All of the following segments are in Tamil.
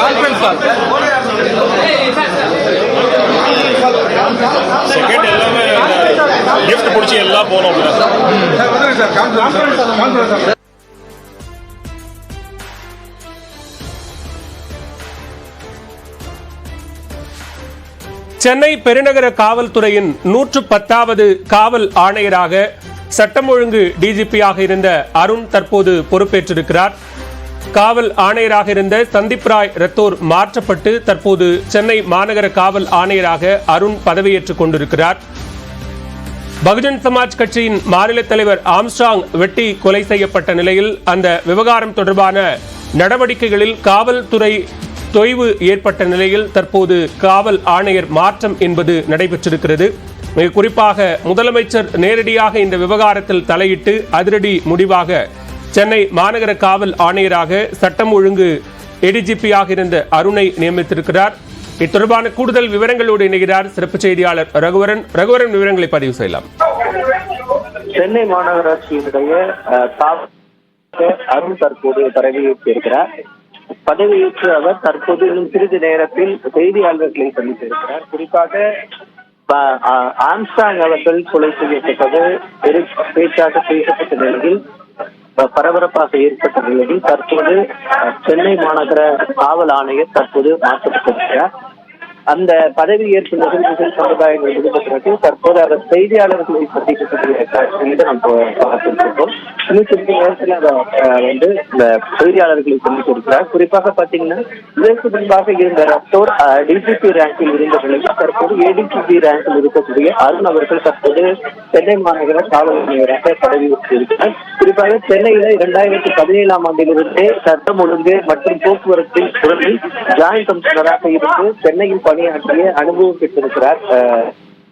கான்ஃபரன்ஸ் சார் செகண்ட் எல்லாமே லிஃப்ட் பிடிச்சி எல்லாம் போனோம். சென்னை பெருநகர காவல்துறையின் நூற்று பத்தாவது காவல் ஆணையராக சட்டம் ஒழுங்கு டிஜிபியாக இருந்த அருண் தற்போது பொறுப்பேற்றிருக்கிறார். காவல் ஆணையராக இருந்த சந்தீப் ராய் ரத்தோர் மாற்றப்பட்டு தற்போது சென்னை மாநகர காவல் ஆணையராக அருண் பதவியேற்றுக் கொண்டிருக்கிறார். பகுஜன் சமாஜ் கட்சியின் மாநில தலைவர் ஆம்ஸ்டாங் வெட்டி கொலை செய்யப்பட்ட நிலையில் அந்த விவகாரம் தொடர்பான நடவடிக்கைகளில் காவல்துறை தொய்வு ஏற்பட்ட நிலையில் தற்போது காவல் ஆணையர் மாற்றம் என்பது நடைபெற்றிருக்கிறது. மிக குறிப்பாக முதலமைச்சர் நேரடியாக இந்த விவகாரத்தில் தலையிட்டு அதிரடி முடிவாக சென்னை மாநகர காவல் ஆணையராக சட்டம் ஒழுங்கு ஏடிஜிபியாக இருந்த அருணை நியமித்திருக்கிறார். இத்தொடர்பான கூடுதல் விவரங்களோடு இணைகிறார் சிறப்பு செய்தியாளர் ரகுவரன். ரகுவரன் விவரங்களை பதிவு செய்யலாம். சென்னை மாநகராட்சியினுடைய அருண் தற்போது பதவியேற்றிருக்கிறார். பதவியேற்று அவர் தற்போது இன்னும் சிறிது நேரத்தில் செய்தியாளர்களை சந்தித்திருக்கிறார். குறிப்பாக ஆம்ஸ்டாங் அவர்கள் கொலை செய்யப்பட்டது பேச்சாக பேசப்பட்ட நிலையில் பரபரப்பாக ஏற்பட்ட நிலையில் தற்போது சென்னை மாநகர காவல் ஆணையர் தற்போது மாற்றப்பட்டிருக்கிறார். அந்த பதவி ஏற்பு நிகழ்வுகள் சமுதாயங்கள் முடிந்த பிறகு தற்போது அவர் செய்தியாளர்களை சந்திக்கக்கூடிய காட்சிகளை நாம் பா- பார்த்திருக்கிறோம். இன்னும் சிறிது நேரத்தில் அவர் வந்து இந்த செய்தியாளர்களை சந்தித்திருக்கிறார் குறிப்பாக பாத்தீங்கன்னா இதற்கு முன்பாக இருந்த ரத்தோர் டிஜிபி ரேங்கில் இருந்த நிலையில் தற்போது ஏடிஜிபி ரேங்கில் இருக்கக்கூடிய அருண் அவர்கள் தற்போது சென்னை மாநகர காவல் ஆணையராக பதவி இருக்கிறார். குறிப்பாக சென்னையில இரண்டாயிரத்தி பதினேழாம் ஆண்டிலிருந்தே சட்டம் ஒழுங்கு மற்றும் போக்குவரத்தில் குரலில் ஜாயிண்ட் கமிஷனராக இருந்து சென்னையில் பணியாற்றிய அனுபவம் பெற்றிருக்கிறார்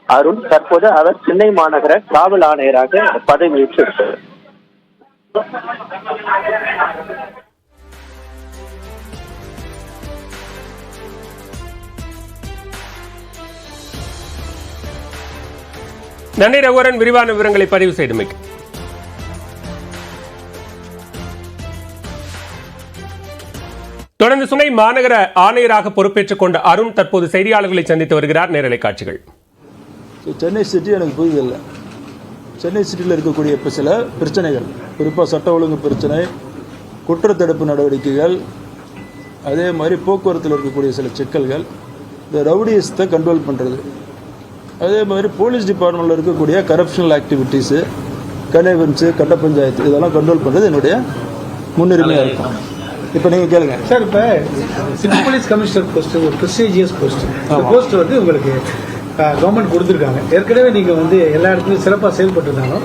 அருண். தற்போது அவர் சென்னை மாநகர காவல் ஆணையராக பதவியேற்றிருக்கிறார் நன்றி ரகுவரன். விரிவான விவரங்களை பதிவு செய்தமைக்கு தொடர்ந்து சுனை மாநகர ஆணையராக பொறுப்பேற்றுக் கொண்ட அருண் தற்போது செய்தியாளர்களை சந்தித்து வருகிறார். நேரலை காட்சிகள். ஸோ சென்னை சிட்டி எனக்கு புரிதல்ல சென்னை சிட்டியில் இருக்கக்கூடிய இப்போ சில பிரச்சனைகள். குறிப்பாக சட்ட ஒழுங்கு பிரச்சனை குற்றத்தடுப்பு நடவடிக்கைகள் அதே மாதிரி போக்குவரத்தில் இருக்கக்கூடிய சில சிக்கல்கள் இந்த ரவுடியஸ்த்தை கண்ட்ரோல் பண்ணுறது அதே மாதிரி போலீஸ் டிபார்ட்மெண்ட்டில் இருக்கக்கூடிய கரப்ஷனல் ஆக்டிவிட்டீஸு கனேவன்ஸு கட்ட பஞ்சாயத்து இதெல்லாம் கண்ட்ரோல் பண்ணுறது என்னுடைய முன்னுரிமையாக இருக்கும். இப்போ நீங்கள் கேளுங்க. சார் இப்ப சிட்டி போலீஸ் கமிஷனர் போஸ்ட் ஒரு ப்ரெஸ்டீஜியஸ் போஸ்ட் இந்த போஸ்ட் வந்து உங்களுக்கு கவர்மெண்ட் கொடுத்துருக்காங்க. ஏற்கனவே நீங்க வந்து எல்லா இடத்துலயும் சிறப்பாக செயல்பட்டிருந்தாலும்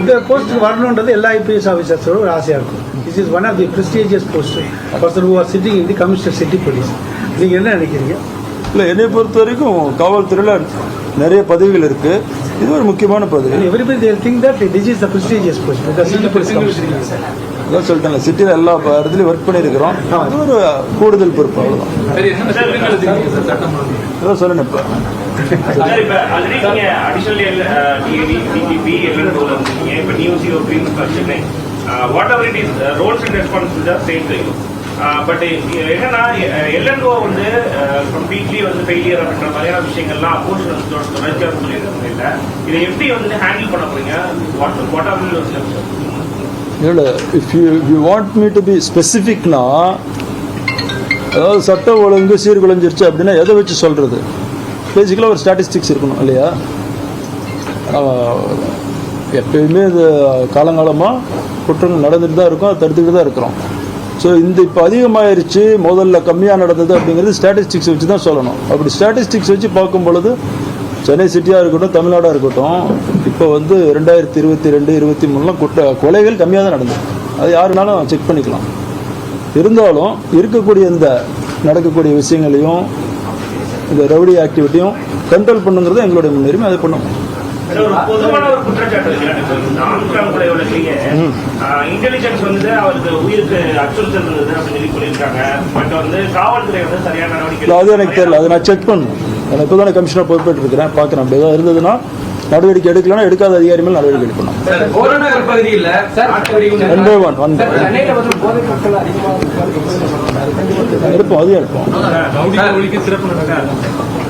இந்த போஸ்ட்டுக்கு வரணுன்றது எல்லா ஐபிஎஸ் ஆஃபீஸர்ஸோட ஒரு ஆசையா இருக்கும். This is one of the prestigious post person who are sitting in the commissioner city police நீங்க என்ன நினைக்கிறீங்க? இல்லை என்னை பொறுத்த வரைக்கும் காவல்துறையில் நிறைய பதவிகள் இருக்குது இது ஒரு முக்கியமான பதவி. Everybody think that this is the prestigious post because city police commissioner அதான் சொல்லிட்டேன்ல சிட்டியில் எல்லா இடத்துலையும் ஒர்க் பண்ணியிருக்கிறோம். அது ஒரு கூடுதல் பொறுப்பு அவ்வளோதான் அதான் சொல்லணும் இப்போ. பட் என்னன்னா எல்என்ஓ வந்து கம்ப்ளீட்லி வந்து ஃபெயிலியர் அப்படின்ற மாதிரியான விஷயங்கள்லாம் அப்போஸ் தொடர்ச்சியாக சொல்லியிருக்காங்க இல்ல. இதை எப்படி வந்து ஹேண்டில் பண்ண போறீங்க? வாட் வாட் ஆர் இல்லை if you you want me to be ஸ்பெசிஃபிக்னா அதாவது சட்டம் ஒழுங்கு சீர்குலைஞ்சிருச்சு அப்படின்னா எதை வச்சு சொல்கிறது பேசிக்கலாக ஒரு ஸ்டாட்டிஸ்டிக்ஸ் இருக்கணும் இல்லையா? எப்பயுமே இது காலங்காலமாக குற்றங்கள் நடந்துட்டு தான் இருக்கும் அதை தடுத்துக்கிட்டு தான் இருக்கிறோம். ஸோ இந்த இப்போ அதிகமாயிருச்சு முதல்ல கம்மியாக நடந்தது அப்படிங்கிறது ஸ்டாட்டிஸ்டிக்ஸ் வச்சு தான் சொல்லணும். அப்படி ஸ்டாட்டிஸ்டிக்ஸ் வச்சு பார்க்கும் பொழுது சென்னை சிட்டியாக இருக்கட்டும் தமிழ்நாடாக இருக்கட்டும் இப்போ வந்து ரெண்டாயிரத்தி இருபத்தி ரெண்டு இருபத்தி மூணுலாம் குற்ற கொலைகள் கம்மியாக தான் நடந்தது. அது யாருனாலும் செக் பண்ணிக்கலாம். இருந்தாலும் இருக்கக்கூடிய இந்த நடக்கக்கூடிய விஷயங்களையும் இந்த ரவுடி ஆக்டிவிட்டியும் கண்ட்ரோல் பண்ணுங்கிறது எங்களுடைய முன்னுரிமை அதை பண்ணுவோம். ஒரு பொதுவான ஒரு குற்றச்சாட்டு இருக்கு ஆம்ஸ்ட்ராங் கொலையுடைய இன்டெலிஜென்ஸ் வந்து அவருக்கு உயிருக்கு அச்சுறுத்தல் இருந்தது அப்படின்னு சொல்லி சொல்லியிருக்காங்க. பட் வந்து காவல்துறை வந்து சரியான நடவடிக்கை இல்லை அது எனக்கு தெரியல. அதை நான் செக் பண்ணணும். நான் இப்போ தானே கமிஷனர் பொறுப்பேற்று இருக்கிறேன் பார்க்குறேன். அப்படி ஏதாவது இருந்ததுன்னா நடவடிக்கை எடுக்கலன்னா எடுக்காத அதிகாரி மேல் நடவடிக்கை எடுக்கணும். ஒன் பை ஒன் ஒன் எடுப்போம் அதையும் எடுப்போம்.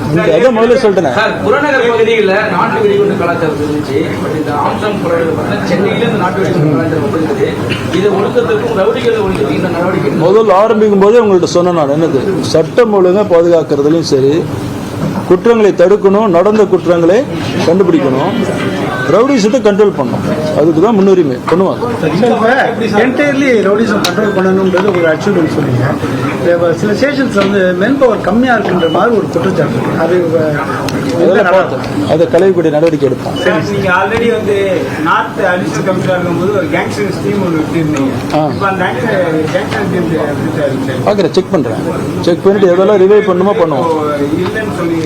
இந்த அதை முதல்ல சொல்லிட்டேன் சார் புறநகர் பகுதியில் நாட்டு வெடிகுண்டு கலாச்சாரம் இருந்துச்சு. பட் இந்த ஆம்சம் குறைவு பார்த்தா சென்னையில இந்த நாட்டு வெடிகுண்டு கலாச்சாரம் இருக்குது இது ஒழுக்கத்துக்கும் ரவுடிகளை ஒழுக்கத்துக்கும் இந்த நடவடிக்கை முதல்ல ஆரம்பிக்கும் போதே உங்கள்கிட்ட சொன்னேன் நான் என்னது? சட்டம் ஒழுங்கை பாதுகாக்கிறதுலையும் சரி குற்றங்களை தடுக்கணும் நடந்த குற்றங்களை கண்டுபிடிக்கணும். ரவுடிசத்தை கண்ட்ரோல் பண்ணணும். அதுக்கு தான் முன்னுரிமை பண்ணுவாங்க. என்டையர்லி ரவுடிசம் கண்ட்ரோல் பண்ணணுன்றது ஒரு அச்சீவ்மெண்ட் சொன்னீங்க இப்ப சில ஸ்டேஷன்ஸ்ல வந்து மென் பவர் கம்மியா இருக்குன்ற மாதிரி ஒரு குற்றச்சாட்டு. அது அதை களையக்கூடிய நடவடிக்கை எடுப்போம். நீங்க ஆல்ரெடி வந்து நார்த் அடிஷனல் கமிஷனர் இருக்கும்போது ஒரு கேங்ஸ்டர் ஸ்கீம் ஒன்று விட்டுருந்தீங்க? பார்க்குறேன் செக் பண்ணுறேன் செக் பண்ணிட்டு எதெல்லாம் ரிவைவ் பண்ணுமோ பண்ணுவோம். இல்லைன்னு சொல்லி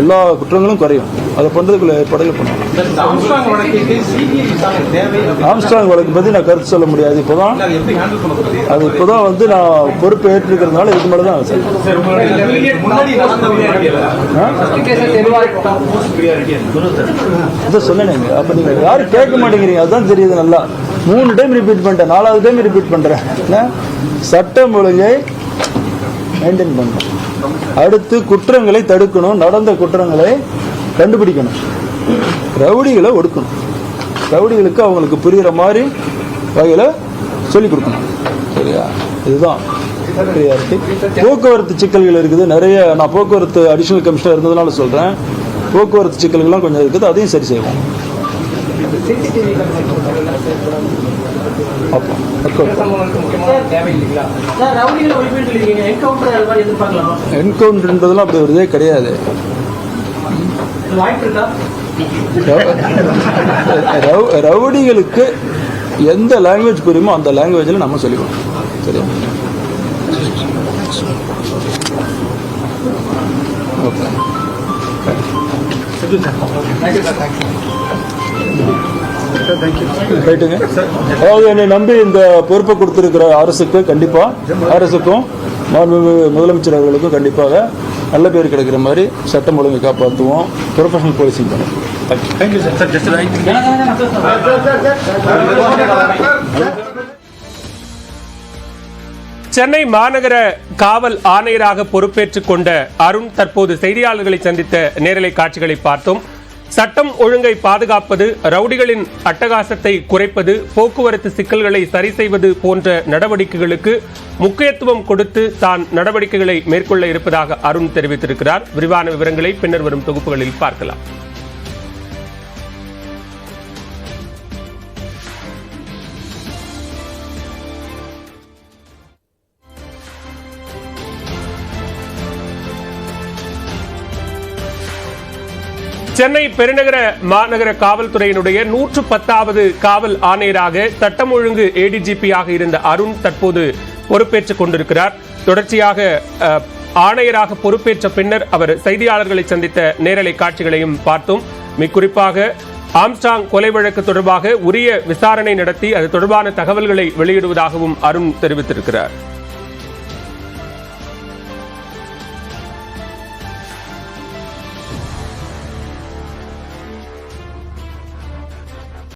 எல்லா குற்றங்களும் குறையும். அதை பண்ணுறதுக்குள்ள விசாரணை தேவை ஆம்ஸ்ட்ராங் வழக்கு பற்றி நான் கருத்து சொல்ல முடியாது. இப்போதான் அதை எப்படி ஹேண்டில் பண்ண போறீங்க அது இப்போதான் வந்து நான் பொறுப்பு ஏற்றிருக்கிறதுனால இதுக்கு மேலே தான் சார் சொன்னேங்க அப்போ நீங்கள் யாரும் கேட்க மாட்டேங்கிறீங்க. அதுதான் தெரியுது நல்லா. மூணு டைம் ரிப்பீட் பண்ணிட்டேன். நாலாவது டைம் ரிப்பீட் பண்ணுறேன் சட்டம் ஒழுங்கை மெயின்டைன் பண்ணணும். அடுத்து குற்றங்களை தடுக்கணும். நடந்த குற்றங்களை கண்டுபிடிக்கணும். ரவுடிகளை ஒடுக்கணும். ரவுடிகளுக்கு அவங்களுக்கு புரிகிற மாதிரி வகையில் சொல்லிக் கொடுக்கணும். சரியா? இதுதான். போக்குவரத்து சிக்கல்கள் இருக்குது. நிறைய நான் போக்குவரத்து அடிஷனல் கமிஷனர் இருந்ததுனால சொல்கிறேன் போக்குவரத்து சிக்கல்கள்லாம் கொஞ்சம் இருக்குது. அதையும் சரி செய்வோம். பார்ப்போம் என்கவுண்டர் என்பதெல்லாம் அப்படி ஒரு இதே கிடையாது. ரவு- ரவுடிகளுக்கு எந்த லாங்குவேஜ் புரியுமோ அந்த லாங்குவேஜில் நம்ம சொல்லிக்கணும் சரியா? ஓகே ரைட்டுங்க அதாவது என்னை நம்பி இந்த பொறுப்பை கொடுத்துருக்கிற அரசுக்கு கண்டிப்பாக அரசுக்கும் முதலமைச்சர் அவர்களுக்கும் கண்டிப்பாக நல்ல பேர் கிடைக்கிற மாதிரி சட்டம் ஒழுங்கை காப்பாற்றுவோம் ப்ரொஃபஷனல் போலீசிங் பண்ணுவோம் தேங்க்யூ சென்னை மாநகர காவல் ஆணையராக பொறுப்பேற்றுக் கொண்ட அருண் தற்போது செய்தியாளர்களை சந்தித்த நேரலை காட்சிகளை பார்த்தோம். சட்டம் ஒழுங்கை பாதுகாப்பது ரவுடிகளின் அட்டகாசத்தை குறைப்பது போக்குவரத்து சிக்கல்களை சரி செய்வது போன்ற நடவடிக்கைகளுக்கு முக்கியத்துவம் கொடுத்து தான் நடவடிக்கைகளை மேற்கொள்ள இருப்பதாக அருண் தெரிவித்திருக்கிறார். விரிவான விவரங்களை பின்னர் வரும் தொகுப்புகளில் பார்க்கலாம். சென்னை பெருநகர மாநகர காவல்துறையினுடைய நூற்று பத்தாவது காவல் ஆணையராக சட்டம் ஒழுங்கு ஏடிஜிபியாக இருந்த அருண் தற்போது பொறுப்பேற்றுக் கொண்டிருக்கிறார். தொடர்ச்சியாக ஆணையராக பொறுப்பேற்ற பின்னர் அவர் செய்தியாளர்களை சந்தித்த நேரலை காட்சிகளையும் பார்த்தோம். மிக குறிப்பாக ஆம்ஸ்டாங் கொலை வழக்கு தொடர்பாக உரிய விசாரணை நடத்தி அது தொடர்பான தகவல்களை வெளியிடுவதாகவும் அருண் தெரிவித்திருக்கிறார்.